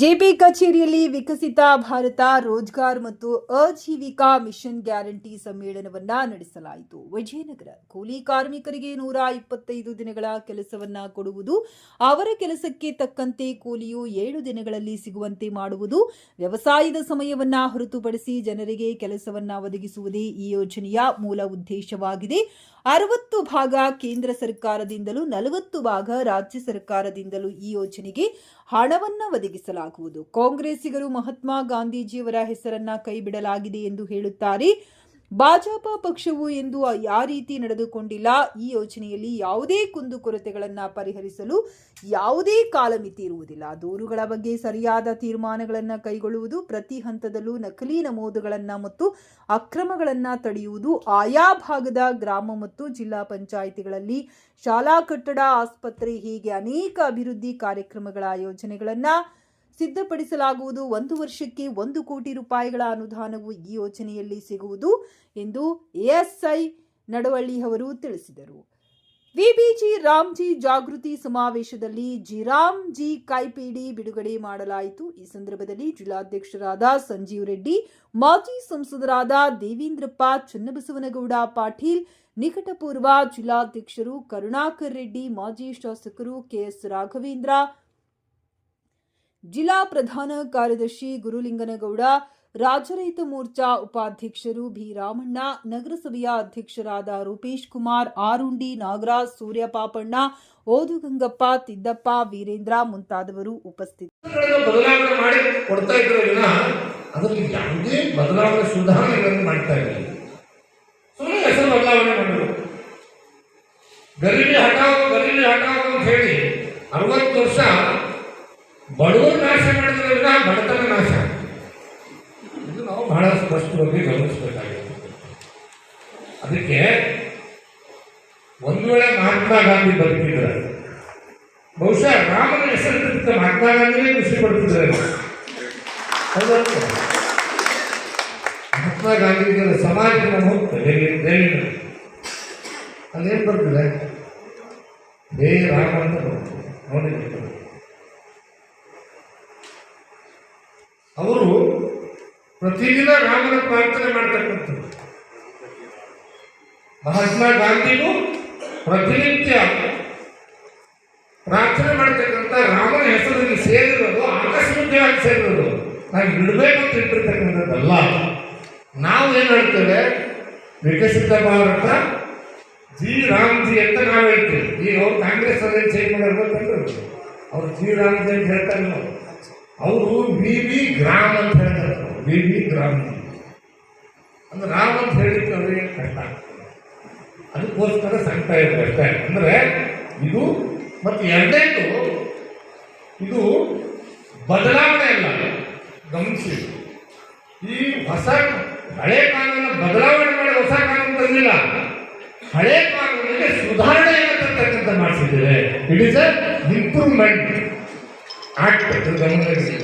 BJP ಕಚೇರಿಯಲ್ಲಿ ವಿಕಸಿತ ಭಾರತ, ರೋಜ್ಗಾರ್ ಮತ್ತು Aajeevika mission guarantee ಸಮ್ಮೇಳನವನ್ನ ನಡೆಸಲಾಯಿತು. ವಿಜಯನಗರ ಕೂಲಿ ಕಾರ್ಮಿಕರಿಗೆ ನೂರ ಇಪ್ಪತ್ತೈದು ದಿನಗಳ ಕೆಲಸವನ್ನ ಕೊಡುವುದು, ಅವರ ಕೆಲಸಕ್ಕೆ ತಕ್ಕಂತೆ ಕೂಲಿಯು ಏಳು ದಿನಗಳಲ್ಲಿ ಸಿಗುವಂತೆ ಮಾಡುವುದು, ವ್ಯವಸಾಯದ ಸಮಯವನ್ನ ಹೊರತುಪಡಿಸಿ ಜನರಿಗೆ ಕೆಲಸವನ್ನ ಒದಗಿಸುವುದೇ ಈ ಯೋಜನೆಯ ಮೂಲ ಉದ್ದೇಶವಾಗಿದೆ. ಅರವತ್ತು ಭಾಗ ಕೇಂದ್ರ ಸರ್ಕಾರದಿಂದಲೂ ನಲವತ್ತು ಭಾಗ ರಾಜ್ಯ ಸರ್ಕಾರದಿಂದಲೂ ಈ ಯೋಜನೆಗೆ ಹಣವನ್ನ ಒದಗಿಸಲಾಗುವುದು ಕಾಂಗ್ರೆಸ್ಸಿಗರು ಮಹಾತ್ಮ ಗಾಂಧೀಜಿಯವರ ಹೆಸರನ್ನ ಕೈಬಿಡಲಾಗಿದೆ ಎಂದು ಹೇಳುತ್ತಾರೆ. ಭಾಜಪ ಪಕ್ಷವು ಎಂದು ಯಾವ ರೀತಿ ನಡೆದುಕೊಂಡಿಲ್ಲ. ಈ ಯೋಜನೆಯಲ್ಲಿ ಯಾವುದೇ ಕುಂದುಕೊರತೆಗಳನ್ನು ಪರಿಹರಿಸಲು ಯಾವುದೇ ಕಾಲಮಿತಿ ಇರುವುದಿಲ್ಲ. ದೂರುಗಳ ಬಗ್ಗೆ ಸರಿಯಾದ ತೀರ್ಮಾನಗಳನ್ನು ಕೈಗೊಳ್ಳುವುದು, ಪ್ರತಿ ಹಂತದಲ್ಲೂ ನಕಲಿ ನಮೂದುಗಳನ್ನು ಮತ್ತು ಅಕ್ರಮಗಳನ್ನು ತಡೆಯುವುದು, ಆಯಾ ಭಾಗದ ಗ್ರಾಮ ಮತ್ತು ಜಿಲ್ಲಾ ಪಂಚಾಯಿತಿಗಳಲ್ಲಿ ಶಾಲಾ ಕಟ್ಟಡ ಆಸ್ಪತ್ರೆ ಹೀಗೆ ಅನೇಕ ಅಭಿವೃದ್ಧಿ ಕಾರ್ಯಕ್ರಮಗಳ ಯೋಜನೆಗಳನ್ನು ಸಿದ್ಧಪಡಿಸಲಾಗುವುದು. ಒಂದು ವರ್ಷಕ್ಕೆ ಒಂದು ಕೋಟಿ ರೂಪಾಯಿಗಳ ಅನುದಾನವು ಈ ಯೋಜನೆಯಲ್ಲಿ ಸಿಗುವುದು ಎಂದು ಎಎಸ್ಐ ನಡವಳ್ಳಿ ಅವರು ತಿಳಿಸಿದರು. ವಿಬಿಜಿ ರಾಮ್ಜಿ ಜಾಗೃತಿ ಸಮಾವೇಶದಲ್ಲಿ ಜಿರಾಮ್ಜಿ ಕೈಪಿಡಿ ಬಿಡುಗಡೆ ಮಾಡಲಾಯಿತು. ಈ ಸಂದರ್ಭದಲ್ಲಿ ಜಿಲ್ಲಾಧ್ಯಕ್ಷರಾದ ಸಂಜೀವ್ ರೆಡ್ಡಿ, ಮಾಜಿ ಸಂಸದರಾದ ದೇವೇಂದ್ರಪ್ಪ ಚನ್ನಬಸವನಗೌಡ, ಪಾಟೀಲ್ ನಿಕಟಪೂರ್ವ ಜಿಲ್ಲಾಧ್ಯಕ್ಷರು ಕರುಣಾಕರ್ ರೆಡ್ಡಿ, ಮಾಜಿ ಶಾಸಕರು ಕೆಎಸ್ ರಾಘವೇಂದ್ರ ಜಿಲ್ಲಾ ಪ್ರಧಾನ ಕಾರ್ಯದರ್ಶಿ ಗುರುಲಿಂಗನಗೌಡ ರಾಜರೈತ ಮೋರ್ಚಾ ಉಪಾಧ್ಯಕ್ಷರು ಬಿ ರಾಮಣ್ಣ, ನಗರಸಭೆಯ ಅಧ್ಯಕ್ಷರಾದ ರೂಪೇಶ್ ಕುಮಾರ್, ಆರುಂಡಿ ನಾಗರಾಜ್, ಸೂರ್ಯ ಪಾಪಣ್ಣ ಓದುಗಂಗಪ್ಪ ತಿದ್ದಪ್ಪ, ವೀರೇಂದ್ರ ಮುಂತಾದವರು ಹಟಾವ್ ಅಂತ ಹೇಳಿ ಅರವತ್ತು ವರ್ಷ ಬಡವರು ನಾಶ ಮಾಡಿದ್ರೆ ವಿನ ಬಡತನ ನಾಶ. ಇದು ನಾವು ಬಹಳ ಸ್ಪಷ್ಟವಾಗಿ ಗಮನಿಸಬೇಕಾಗಿದೆ. ಅದಕ್ಕೆ ಒಂದು ವೇಳೆ ಮಹಾತ್ಮ ಗಾಂಧಿ ಬದುಕಿದ್ರೆ ಬಹುಶಃ ರಾಮನ ಹೆಸರಿನ ಮಹಾತ್ಮ ಗಾಂಧಿನೇ ಖುಷಿ ಪಡ್ತಿದ್ದಾರೆ ಹೌದಲ್ವಾ? ಮಹಾತ್ಮ ಗಾಂಧಿಗಳ ಸಮಾಜದ ಮುಕ್ತ ದೇವೇಂದ್ರ ಅಲ್ಲೇನು ಬರ್ತದೆ? ಹೇ ರಾಮ ಅಂತ ಬರ್ತದೆ. ನೋಡಿ ಅವರು ಪ್ರತಿದಿನ ರಾಮನ ಪ್ರಾರ್ಥನೆ ಮಾಡ್ತಕ್ಕಂಥದ್ದು ಮಹಾತ್ಮ ಗಾಂಧಿಗೂ ಪ್ರತಿನಿತ್ಯ ಪ್ರಾರ್ಥನೆ ಮಾಡ್ತಕ್ಕಂಥ ರಾಮನ ಹೆಸರಲ್ಲಿ ಸೇರಿರೋದು, ಆಕಸ್ಮಿಕವಾಗಿ ಸೇರಿರೋದು. ನಾವು ಬಿಡಬೇಕು ಅಂತ ಇಟ್ಟಿರ್ತಕ್ಕಂಥದ್ದಲ್ಲ. ನಾವು ಏನು ಹೇಳ್ತೇವೆ? ವಿಕಸಿತ ಭಾರತ, ಜಿ ರಾಮ್ಜಿ ಅಂತ ನಾವು ಹೇಳ್ತೇವೆ. ಈಗ ಅವ್ರು ಕಾಂಗ್ರೆಸ್ ಅಲ್ಲಿ ಚೇಂಜ್ ಮಾಡಿರ್ಬೇಕಂದ್ರೆ ಅವ್ರು ಜಿ ರಾಮ್ಜಿ ಅಂತ ಹೇಳ್ತಾರೆ ಅವರು ವಿ ವಿ ಗ್ರಾಮ್ ಅಂತ ಹೇಳ್ತಾರೆ ವಿ ವಿ ಗ್ರಾಮ್. ಅಂದ್ರೆ ರಾಮ್ ಅಂತ ಹೇಳಿಕ್ಕೆ ಅವರಿಗೆ ಕಷ್ಟ ಆಗ್ತದೆ? ಅದಕ್ಕೋಸ್ಕರ ಸಂಕಟ ಇದೆ ಅಷ್ಟೇ. ಅಂದ್ರೆ ಇದು ಮತ್ತು ಎರಡನೇದು, ಇದು ಬದಲಾವಣೆ ಅಲ್ಲ, ಗಮನಿಸಿ. ಈ ಹೊಸ ಹಳೆ ಕಾನೂನು ಬದಲಾವಣೆ ಮಾಡಿ ಹೊಸ ಕಾನೂನು ತಂದಿಲ್ಲ ಹಳೆ ಕಾನೂನಿಗೆ ಸುಧಾರಣೆಯನ್ನು ತರ್ತಕ್ಕಂಥ ಮಾಡಿಸಿದ್ದೇವೆ. ಇಟ್ ಇಸ್ ಅ ಇಂಪ್ರೂವ್ಮೆಂಟ್ ಗಮನದಲ್ಲಿ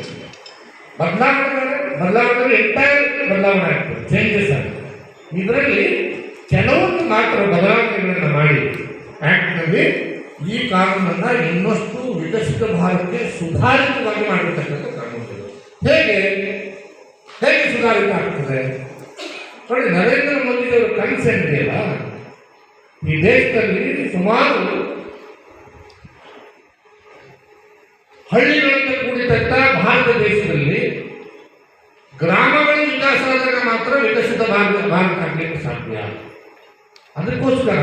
ಬದಲಾವಣೆ ಬದಲಾವಣೆ ಎಂಟೈರ್ ಬದಲಾವಣೆ ಆಗ್ತದೆ. ಚೇಂಜಸ್ ಆಗ್ತದೆ ಇದರಲ್ಲಿ ಕೆಲವೊಂದು ಮಾತ್ರ ಬದಲಾವಣೆಗಳನ್ನು ಮಾಡಿ, ಆಕ್ಟ್ನಲ್ಲಿ ಈ ಕಾನೂನನ್ನು ಇನ್ನಷ್ಟು ವಿಕಸಿತ ಭಾರತಕ್ಕೆ ಸುಧಾರಿತವಾಗಿ ಮಾಡಿರ್ತಕ್ಕಂಥ ಕಾನೂನುಗಳು. ಹೇಗೆ? ಹೇಗೆ ಸುಧಾರಿತ ಆಗ್ತದೆ? ನೋಡಿ, ನರೇಂದ್ರ ಮೋದಿಯವರು ಕನಸೇನಿದೆಯಲ್ಲ ಈ ದೇಶದಲ್ಲಿ ಸುಮಾರು ಹಳ್ಳಿಗಳಿಂದ ಕೂಡಿದಂಥ ಭಾರತ ದೇಶದಲ್ಲಿ ಗ್ರಾಮಗಳ ವಿಕಾಸ ಮಾತ್ರ ವಿಕಸಿತ ಭಾರತ ಭಾರತ ಆಗಲಿಕ್ಕೆ ಸಾಧ್ಯ. ಅದಕ್ಕೋಸ್ಕರ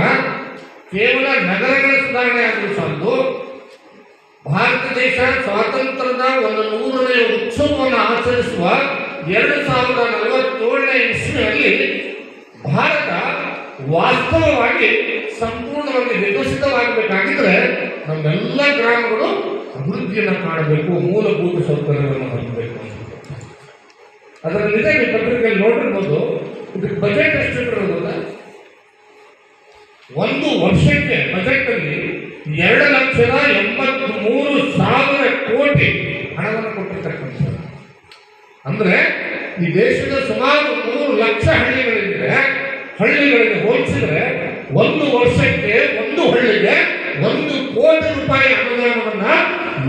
ಕೇವಲ ನಗರಗಳ ಸುಧಾರಣೆ ಆಗಲು ಸಾಲದು, ಭಾರತ ದೇಶ ಸ್ವಾತಂತ್ರ್ಯದ ಒಂದು ನೂರನೇ ಉತ್ಸವವನ್ನು ಆಚರಿಸುವ ಎರಡು ಸಾವಿರದ ನಲವತ್ತೇಳನೇ ಇಸ್ವಿಯಲ್ಲಿ ಭಾರತ ವಾಸ್ತವವಾಗಿ ಸಂಪೂರ್ಣವಾಗಿ ವಿಕಸಿತವಾಗಬೇಕಾಗಿದ್ರೆ ನಮ್ಮೆಲ್ಲ ಗ್ರಾಮಗಳು ಅಭಿವೃದ್ಧಿಯನ್ನು ಕಾಣಬೇಕು, ಮೂಲಭೂತ ಸೌಕರ್ಯವನ್ನು ಹೊಂದಬೇಕು ಅದರ ನಿಜಕ್ಕೆ ಪತ್ರಿಕೆಯಲ್ಲಿ ನೋಡಿರ್ಬೋದು, ಇದಕ್ಕೆ ಬಜೆಟ್ ಎಷ್ಟು ಇರೋದಲ್ಲ ಒಂದು ವರ್ಷಕ್ಕೆ ಬಜೆಟ್ ಅಲ್ಲಿ ಎರಡು ಲಕ್ಷದ ಎಂಬತ್ತ್ ಮೂರು ಸಾವಿರ ಕೋಟಿ ಹಣವನ್ನು ಕೊಟ್ಟಿರ್ತಕ್ಕಂಥದ್ದು. ಅಂದ್ರೆ ಈ ದೇಶದ ಸುಮಾರು ಮೂರು ಲಕ್ಷ ಹಳ್ಳಿಗಳಿದ್ರೆ, ಹಳ್ಳಿಗಳಿಗೆ ಹೋಲಿಸಿದ್ರೆ ಒಂದು ಒಂದು ಹಳ್ಳಿಗೆ ಒಂದು ಕೋಟಿ ರೂಪಾಯಿ ಅನುದಾನವನ್ನ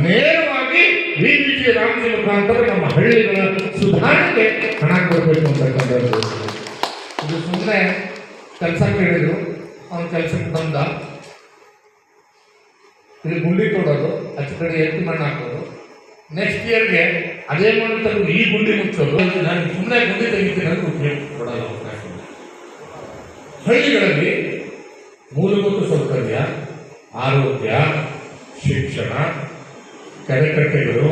ನೇರವಾಗಿ ವಿ ವಿ ರಾಮಜಿ ಮುಖಾಂತರ ನಮ್ಮ ಹಳ್ಳಿಗಳ ಸುಧಾರಣೆಗೆ ಹಣ ಕೊಡಬೇಕು ಅಂತಕ್ಕಂಥದ್ದು ಇದು ಸುಮ್ಮನೆ ಕೆಲಸ ಕೇಳಿದ್ರು ಅವನ ಕೆಲಸಕ್ಕೆ ಬಂದ. ಇಲ್ಲಿ ಗುಂಡಿ ಕೊಡೋದು ಅಚ್ಚ ಕಡೆ ಎತ್ತಿ ಮಣ್ಣು ಹಾಕೋದು. ನೆಕ್ಸ್ಟ್ ಇಯರ್ಗೆ ಅದೇ ಮಣ್ಣು ತೆಗೆದು ಈ ಗುಂಡಿ ಮುಚ್ಚೋದು. ನಾನು ಸುಮ್ಮನೆ ಗುಂಡಿ ತೆಗಿತೀನಿ ಅಂತ ಉಪಯೋಗ ಕೊಡೋದು ಹಳ್ಳಿಗಳಲ್ಲಿ ಮೂಲಭೂತ ಸೌಕರ್ಯ, ಆರೋಗ್ಯ, ಶಿಕ್ಷಣ, ಕೆರೆಕಟ್ಟೆಗಳು,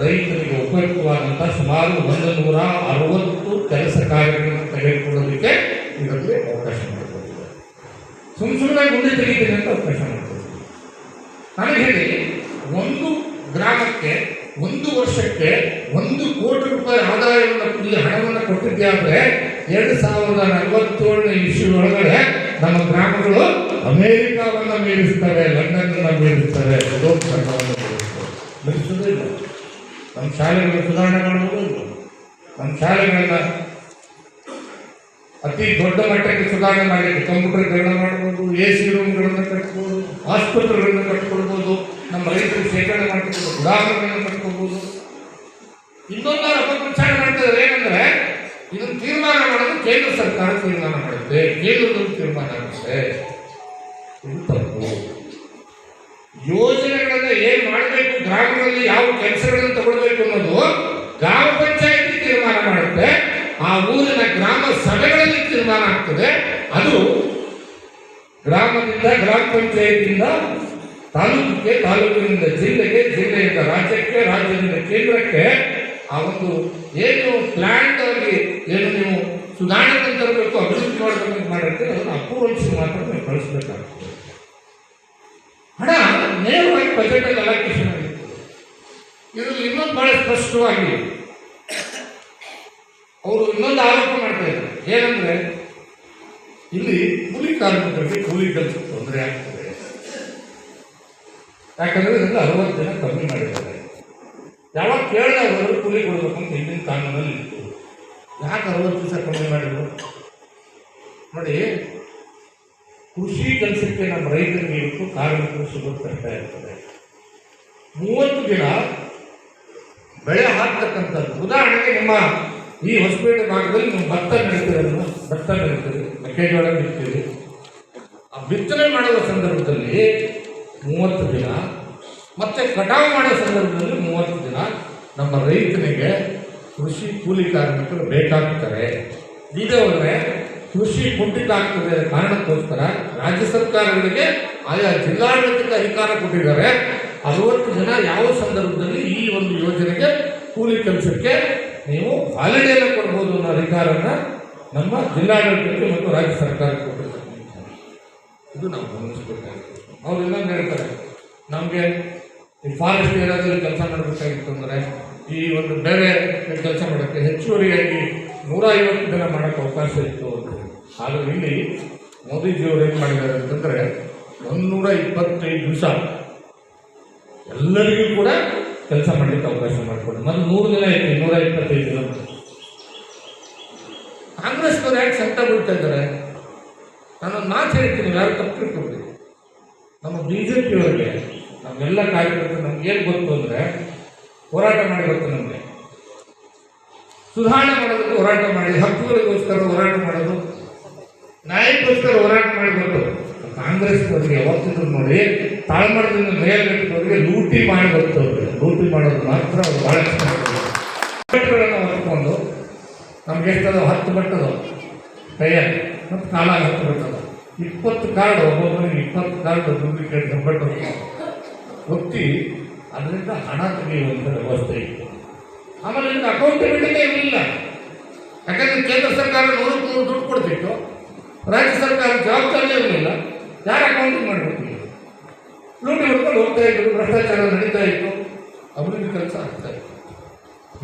ರೈತರಿಗೆ ಉಪಯುಕ್ತವಾದಂಥ ಸುಮಾರು ಒಂದು ನೂರ ಅರವತ್ತು ಕೆಲಸ ಕಾರ್ಯಗಳನ್ನು ತೆಗೆದುಕೊಳ್ಳೋದಕ್ಕೆ ಇದರಲ್ಲಿ ಅವಕಾಶ ಮಾಡಿಕೊಟ್ಟಿದ್ದಾರೆ. ಸುಮ್ಮ ಸುಮ್ಮನೆ ಗುಂಡಿ ತೆಗಿತೀನಿ ಅಂತ ಅವಕಾಶ ಮಾಡಿಕೊಟ್ಟಿದ್ದಾರೆ. ನನಗೆ ಹೇಳಿ, ಒಂದು ಗ್ರಾಮಕ್ಕೆ, ಒಂದು ವರ್ಷಕ್ಕೆ ಒಂದು ಕೋಟಿ ರೂಪಾಯಿ ಆದಾಯವನ್ನು ಹಣವನ್ನು ಕೊಟ್ಟಿದ್ದೆ ಆದರೆ ಎರಡು ಸಾವಿರದ ನಲವತ್ತೇಳನೇ ಇಶ್ಯೂ ಒಳಗಡೆ ನಮ್ಮ ಗ್ರಾಮಗಳು ಅಮೇರಿಕಾವನ್ನು ಮೀರಿಸ್ತವೆ ಲಂಡನ್ ಮೀರಿಸ್ತವೆ ಯುರೋಪ್ ಖಂಡವನ್ನು ಮೀರಿಸ್ತವೆ ನಮ್ಮ ಶಾಲೆಗಳು ಸುಧಾರಣೆ ಮಾಡುವುದು ಇಲ್ಲ ನಮ್ಮ ಶಾಲೆಗಳನ್ನ ಅತಿ ದೊಡ್ಡ ಮಟ್ಟಕ್ಕೆ ಸುಧಾರಣೆ ಮಾಡಲಿಕ್ಕೆ ಕಂಪ್ಯೂಟರ್ಗಳನ್ನ ಮಾಡ್ಬೋದು ಎ ಸಿ ರೂಮ್ಗಳನ್ನು ಕಟ್ಬೋದು, ಆಸ್ಪತ್ರೆಗಳನ್ನು ಕಟ್ಕೊಳ್ಬೋದು, ನಮ್ಮ ರೈತರು ಶೇಖರಣೆ ಮಾಡ್ಕೊಳ್ಬೋದು ಗುಡಾರಗಳನ್ನು ಕಟ್ಕೊಳ್ಬೋದು. ಇನ್ನೊಂದು ಅಪಪ್ರಚಾರ ಮಾಡ್ತಿದ್ದಾರೆ. ಏನಂದ್ರೆ ಇದನ್ನು ತೀರ್ಮಾನ ಮಾಡೋದು ಕೇಂದ್ರ ಸರ್ಕಾರ ತೀರ್ಮಾನ ಮಾಡುತ್ತೆ ಕೇಂದ್ರದಲ್ಲಿ ತೀರ್ಮಾನ ಆಗುತ್ತೆ. ತಪ್ಪು ಯೋಜನೆಗಳನ್ನ ಏನ್ ಮಾಡಬೇಕು? ಗ್ರಾಮಗಳಲ್ಲಿ ಯಾವ ಕೆಲಸಗಳನ್ನು ತಗೊಳ್ಬೇಕು ಅನ್ನೋದು ಗ್ರಾಮ ಪಂಚಾಯತಿ ತೀರ್ಮಾನ ಮಾಡುತ್ತೆ. ಆ ಊರಿನ ಗ್ರಾಮ ಸಭೆಗಳಲ್ಲಿ ತೀರ್ಮಾನ ಆಗ್ತದೆ. ಅದು ಗ್ರಾಮದಿಂದ, ಗ್ರಾಮ ಪಂಚಾಯತಿಯಿಂದ, ತಾಲೂಕಿಗೆ, ತಾಲೂಕಿನಿಂದ ಜಿಲ್ಲೆಗೆ, ಜಿಲ್ಲೆಯಿಂದ ರಾಜ್ಯಕ್ಕೆ, ರಾಜ್ಯದಿಂದ ಕೇಂದ್ರಕ್ಕೆ ಆ ಒಂದು ಏನು ಪ್ಲಾಂಟ್ ಆಗಿ ಏನು ನೀವು ಸುಧಾರಣೆ ತರಬೇಕು, ಅಭಿವೃದ್ಧಿ ಮಾಡಬೇಕು ಅಂತ ಮಾಡಿರ್ತೀವಿ ಅದನ್ನು ಅಪೂರ್ವಸಿ ಮಾತ್ರ ನೀವು ಕಳಿಸ್ಬೇಕಾಗ್ತದೆ. ಹಣ ನೇರವಾಗಿ ಬಜೆಟ್ ಅಲ್ಲಿ ಅಲೋಕೇಶನ್ ಆಗಿತ್ತು ಇದರಲ್ಲಿ ಇನ್ನೊಂದು ಬಹಳ ಸ್ಪಷ್ಟವಾಗಿ ಅವರು ಇನ್ನೊಂದು ಆರೋಪ ಮಾಡ್ತಾ ಇದ್ದಾರೆ. ಏನಂದ್ರೆ, ಇಲ್ಲಿ ಕೂಲಿ ಕಾರ್ಮಿಕರಿಗೆ ಕೂಲಿ ಕೆಲಸಕ್ಕೆ ತೊಂದರೆ ಆಗ್ತದೆ. ಯಾಕಂದ್ರೆ ಇದರಿಂದ ಅರವತ್ತು ಜನ ಕಮ್ಮಿ ಮಾಡಿದ್ದಾರೆ. ಯಾವಾಗ ಕೇಳಿದ ಕೂಲಿ ಕೊಡಬೇಕು ಅಂತ ಹಿಂದಿನ ಕಾನೂನಲ್ಲಿ ಇತ್ತು. ಯಾಕೆ ಅರವತ್ತು ದಿವಸ ಕಮ್ಮಿ ಮಾಡಿದ್ರು? ನೋಡಿ, ಕೃಷಿ ಕೆಲಸಕ್ಕೆ ನಮ್ಮ ರೈತರಿಗೆ ಇವತ್ತು ಕಾರ್ಮಿಕರು ಸಿಗುತ್ತಾ ಇರ್ತದೆ. ಮೂವತ್ತು ದಿನ ಬೆಳೆ ಹಾಕ್ತಕ್ಕಂಥದ್ದು. ಉದಾಹರಣೆಗೆ ನಿಮ್ಮ ಈ ಹೊಸಪೇಟೆ ಭಾಗದಲ್ಲಿ ನೀವು ಭತ್ತ ಬೆಳಿತೀರಲ್ಲ ಭತ್ತ ಬೆಳಿತೀರಿ ಮೆಕ್ಕೆಜೋಳ ಬೆಳಿತೀರಿ ಆ ಬಿತ್ತನೆ ಮಾಡುವ ಸಂದರ್ಭದಲ್ಲಿ ಮೂವತ್ತು ದಿನ, ಮತ್ತೆ ಕಟಾವು ಮಾಡೋ ಸಂದರ್ಭದಲ್ಲಿ ಮೂವತ್ತು ದಿನ ನಮ್ಮ ರೈತನಿಗೆ ಕೃಷಿ ಕೂಲಿ ಕಾರ್ಮಿಕರು ಬೇಕಾಗ್ತಾರೆ. ಇದೇ ಹೋದ್ರೆ ಕೃಷಿ ಕುಂಠಿತ ಆಗ್ತದೆ ಕಾರಣಕ್ಕೋಸ್ಕರ ರಾಜ್ಯ ಸರ್ಕಾರಗಳಿಗೆ ಆಯಾ ಜಿಲ್ಲಾಡಳಿತಕ್ಕೆ ಅಧಿಕಾರ ಕೊಟ್ಟಿದ್ದಾರೆ. ಅರವತ್ತು ಜನ ಯಾವ ಸಂದರ್ಭದಲ್ಲಿ ಈ ಒಂದು ಯೋಜನೆಗೆ ಕೂಲಿ ಕೆಲಸಕ್ಕೆ ನೀವು ಹಾಲಿಡೇನ ಕೊಡ್ಬೋದು ಅನ್ನೋ ಅಧಿಕಾರವನ್ನು ನಮ್ಮ ಜಿಲ್ಲಾಡಳಿತಕ್ಕೆ ಮತ್ತು ರಾಜ್ಯ ಸರ್ಕಾರಕ್ಕೆ ಕೊಟ್ಟಿದ್ದಾರೆ. ಇದು ನಾವು ಗಮನಿಸಬೇಕಾಗಿತ್ತು ಅವ್ರು ಇನ್ನೊಂದು ಹೇಳ್ತಾರೆ, ನಮಗೆ ಈ ಫಾರೆಸ್ಟ್ ಏರಿಯಾದಲ್ಲಿ ಕೆಲಸ ಮಾಡಬೇಕಾಗಿತ್ತು ಅಂದರೆ ಈ ಒಂದು ಬೇರೆ ಕೆಲಸ ಮಾಡೋಕ್ಕೆ ಹೆಚ್ಚುವರಿಯಾಗಿ ನೂರ ಐವತ್ತು ದಿನ ಮಾಡೋಕ್ಕೆ ಅವಕಾಶ ಇತ್ತು ಅಂತ. ಆದರೆ ಇಲ್ಲಿ ಮೋದಿಜಿಯವರು ಏನು ಮಾಡಿದ್ದಾರೆ ಅಂತಂದರೆ ಒಂದೂರ ಇಪ್ಪತ್ತೈದು ದಿವಸ ಎಲ್ಲರಿಗೂ ಕೂಡ ಕೆಲಸ ಮಾಡಲಿಕ್ಕೆ ಅವಕಾಶ ಮಾಡಿಕೊಡಿ. ಮತ್ತು ನೂರು ದಿನ ಇತ್ತು ನೂರ ಇಪ್ಪತ್ತೈದು ದಿನ ಕಾಂಗ್ರೆಸ್ನವ್ರು ಯಾಕೆ ಸಂಕಟ ಬಿಡ್ತಾ ಇದ್ದಾರೆ? ನಾನೊಂದು ಮಾತು ಹೇಳ್ತೀನಿ, ಯಾರು ತಪ್ಪು ತಿಳ್ಕೊಬೇಡಿ ನಮ್ಮ ಬಿ ಜೆ ಪಿಯವರಿಗೆ ನಮ್ಮೆಲ್ಲ ಕಾರ್ಯಕರ್ತರು ನಮ್ಗೆ ಏನು ಗೊತ್ತು ಅಂದರೆ ಹೋರಾಟ ಮಾಡಿ ಗೊತ್ತು ನಮಗೆ. ಸುಧಾರಣೆ ಮಾಡೋದಕ್ಕೆ ಹೋರಾಟ ಮಾಡಿ, ಹಕ್ಕುಗಳಿಗೋಸ್ಕರ ಹೋರಾಟ ಮಾಡೋದು, ನ್ಯಾಯಕ್ಕೋಸ್ಕರ ಹೋರಾಟ ಮಾಡಿ ಕಾಂಗ್ರೆಸ್ ಕಾಂಗ್ರೆಸ್ನವ್ರಿಗೆ ಯಾವತ್ತಿದ್ರು ನೋಡಿ ತಾಳ್ಮಡದಿಂದ ಮೇಲ್ಗಟ್ಟಿಗೆ ಲೂಟಿ ಮಾಡಿ ಬರ್ತವ್ರಿಗೆ ಲೂಟಿ ಮಾಡೋದು ಮಾತ್ರ ಅವ್ರು ಭಾಳ ಬಟ್ಟೆಗಳನ್ನು ಹೊತ್ಕೊಂಡು ನಮ್ಗೆ ಎಷ್ಟದ ಹತ್ತು ಬಟ್ಟದು ಕೈಯಲ್ಲಿ ಮತ್ತು ಕಾಲಾಗ ಹತ್ತು ಬಟ್ಟದು ಇಪ್ಪತ್ತು ಕಾರ್ಡ್ ಒಬ್ಬೊಬ್ಬರಿಗೆ ಇಪ್ಪತ್ತು ಕಾರ್ಡ್ ಡೂಪ್ಲಿಕೇಟ್ ಬಟ್ಟೆ ಒತ್ತಿ ಅದರಿಂದ ಹಣ ತೆಗೆಯುವಂಥ ವ್ಯವಸ್ಥೆ ಇತ್ತು. ಆಮೇಲೆ ಇದಕ್ಕೆ ಅಕೌಂಟಬಿಲಿಟಿನೇ ಇರಲಿಲ್ಲ ಯಾಕಂದ್ರೆ ಕೇಂದ್ರ ಸರ್ಕಾರ ನೂರಕ್ಕೆ ನೂರು ದುಡ್ಡು ಕೊಡ್ತಿತ್ತು. ರಾಜ್ಯ ಸರ್ಕಾರ ಜವಾಬ್ದಾರಿ ಇರಲಿಲ್ಲ ಯಾರ ಅಕೌಂಟಿಂಗ್ ಮಾಡಬೇಕು? ಲೂಟಿ ಹೊಡ್ಕೊಂಡು ಹೋಗ್ತಾ ಇದ್ರು, ಭ್ರಷ್ಟಾಚಾರ ನಡೀತಾ ಇತ್ತು. ಅಭಿವೃದ್ಧಿ ಕೆಲಸ ಆಗ್ತಾ ಇತ್ತು.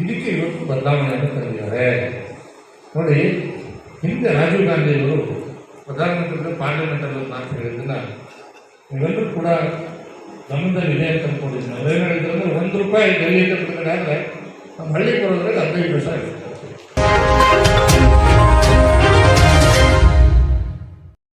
ಇದಕ್ಕೆ ಇವತ್ತು ಬದಲಾವಣೆಯನ್ನು ತಂದಿದ್ದಾರೆ. ನೋಡಿ, ಹಿಂದೆ ರಾಜೀವ್ ಗಾಂಧಿಯವರು ಪ್ರಧಾನಮಂತ್ರಿಗಳು ಪಾರ್ಲಿಮೆಂಟಲ್ಲಿ ಮಾತು ಹೇಳಿದ್ದನ್ನ ನೀವೆಲ್ಲರೂ ಕೂಡ ಗಮನದಲ್ಲಿ ಇದೆ ಅಂತ ಅನ್ಕೊಂಡಿದ್ದೀನಿ ಅವ್ರೇನು ಹೇಳಿದ್ರು ಅಂದ್ರೆ ಒಂದು ರೂಪಾಯಿ ಡೆಲ್ಲಿಯಿಂದ ಬಿಡುಗಡೆ ಅಂದರೆ ನಮ್ಮ ಹಳ್ಳಿ ಕೊಡೋದ್ರಲ್ಲಿ ಹದಿನೈದು ವರ್ಷ ಆಗಿದೆ